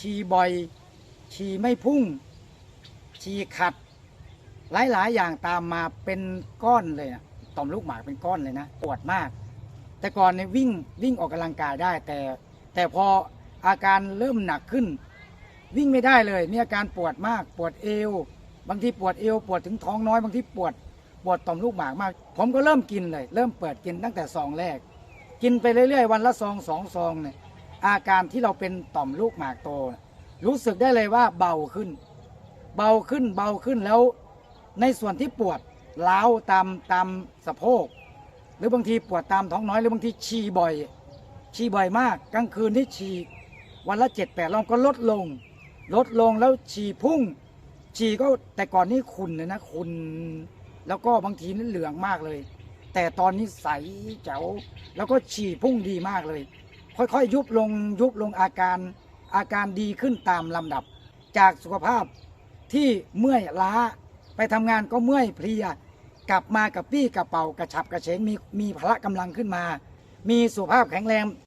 ฉี่บ่อย ฉี่ไม่พุ่ง ฉี่ขัด หลายๆ อย่างตามมาเป็นก้อนเลยนะต่อมลูกหมากเป็นก้อนเลยนะปวดมาก แต่ก่อนเนี่ยวิ่งวิ่งออกกำลังกายได้ แต่แต่พออาการเริ่มหนักขึ้น วิ่งไม่ได้เลย มีอาการปวดมาก ปวดเอว บางทีปวดเอว ปวดถึงท้องน้อยบางทีปวดปวดต่อมลูกหมากมาก ผมก็เริ่มกินเลย เริ่มเปิดกินตั้งแต่ซองแรก กินไปเรื่อยๆ วันละซองสองซองเนี่ย อาการที่เราเป็นต่อมลูกหมากโต รู้สึกได้เลยว่าเบาขึ้น เบาขึ้นเบาขึ้นแล้ว ในส่วนที่ปวดล้าวตามตามสะโพก หรือบางทีปวดตามท้องน้อยหรือบางทีฉี่บ่อยฉี่บ่อยมากกลางคืนที่ฉี่วันละเจ็ดแปดรอบก็ลดลง ลดลงแล้วฉี่พุ่ง ฉี่ก็แต่ก่อนนี่ขุนเลยนะขุนแล้วก็บางทีนี่เหลืองมากเลย แต่ตอนนี้ใสแจ๋วแล้วก็ฉี่พุ่งดีมากเลย ค่อยๆยุบลงยุบลงอาการอาการดีขึ้นตามลำดับ จากสุขภาพที่เมื่อยล้าไปทำงานก็เมื่อยเพลีย กลับมากับปี้กระเป๋ากระฉับกระเฉงมีมีพละกำลังขึ้นมา มีสุขภาพแข็งแรง